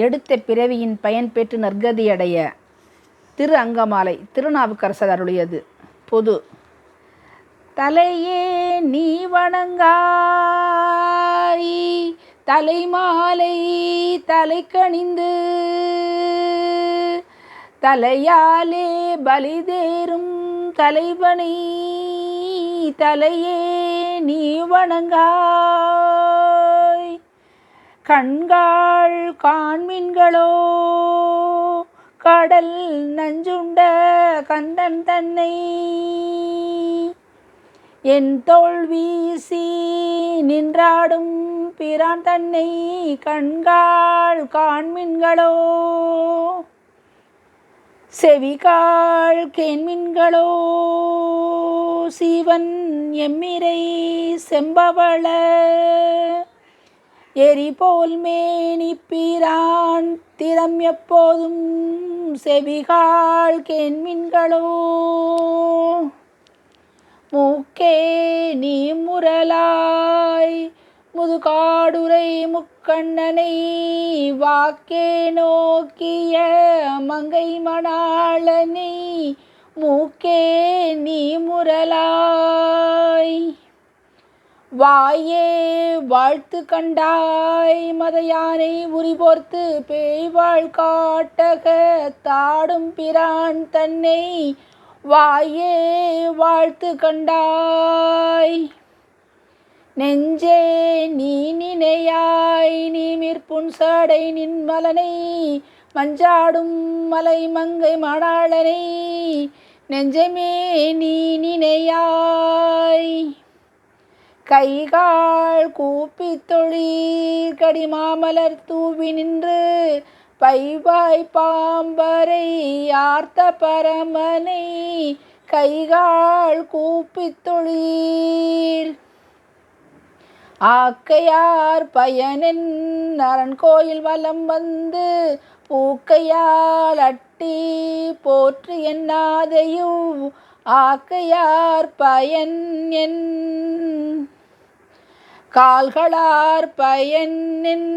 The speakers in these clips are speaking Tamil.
எடுத்த பிறவியின் பயன் பெற்று நற்கதியடைய. திரு அங்கமாலை திருநாவுக்கரசர் அருளியது. பொது. தலையே நீ வணங்காய் தலைமாலை தலைக்கணிந்து தலையாலே பலிதேறும் தலைவனை தலையே நீ வணங்காய். கண்காள் காண்மின்களோ? கடல் நஞ்சுண்ட கந்தன் தன்னை? என் தோல் வீசி நின்றாடும் பிரான் தன்னை கண்காள் காண்மின்களோ? செவிகாள் கேண்மின்களோ? சிவன் எம்மிரை செம்பவள? எரி போல் மேனி பிரான் திறம் எப்போதும் செவிகாள் கேண்மின்களோ மூக்கே நீ முரலாய் முதுகாடுரை முக்கண்ணனை வாக்கே நோக்கிய மங்கை மணாளனை மூக்கே நீ முரலாய். வாயே வாழ்த்து கண்டாய் மதையானை உரிபோர்த்து பேய்வாள் காட்டக தாடும் பிரான் தன்னை வாயே வாழ்த்து கண்டாய். நெஞ்சே நீ நினையாய் நீ மிற்புன் சாடை நின்மலனை மஞ்சாடும் மலை மங்கை மணாளனை நெஞ்சமே நீ நினையாய். கைகால் கூப்பி தொழில் கடிமாமலர் தூவி நின்று பைவாய் பாம்பரை ஆர்த்த பரமனை கைகால் கூப்பி தொழில் ஆக்கையார் பயனின் நரன் கோயில் வலம் வந்து பூக்கையால் அட்டி போற்று என்னாதையும் ஆக்கையார் பயன் என் கால்களார் பயனின்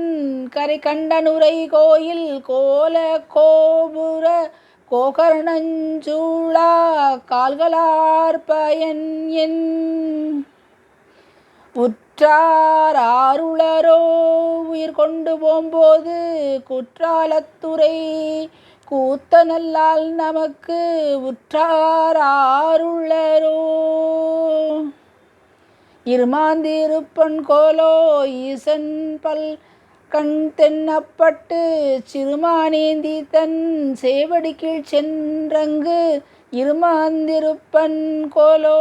கரை கண்டனுரை கோயில் கோல கோபுர கோகர்ணஞ்சூழா கால்களார் பயன் என் உற்றார் ஆருளரோ உயிர் கொண்டு போம்போது குற்றாலத்துறை கூத்தனல்லால் நமக்கு உற்றார் ஆருளரோ. இருமாந்திருப்பன் கோலோ ஈசன்பல் கண் தென்னப்பட்டு சிறுமானேந்தி தன் சேவடி கீழ் சென்றங்கு இருமாந்திருப்பன் கோலோ.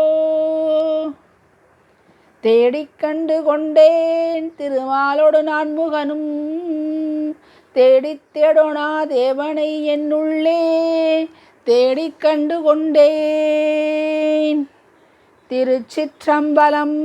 தேடிக் கண்டு கொண்டேன் திருமாலோடு நான் முகனும் தேடித் தேடோனா தேவனை என்னுள்ளே. தேடிக் கண்டு கொண்டேன். திருச்சிற்றம்பலம்.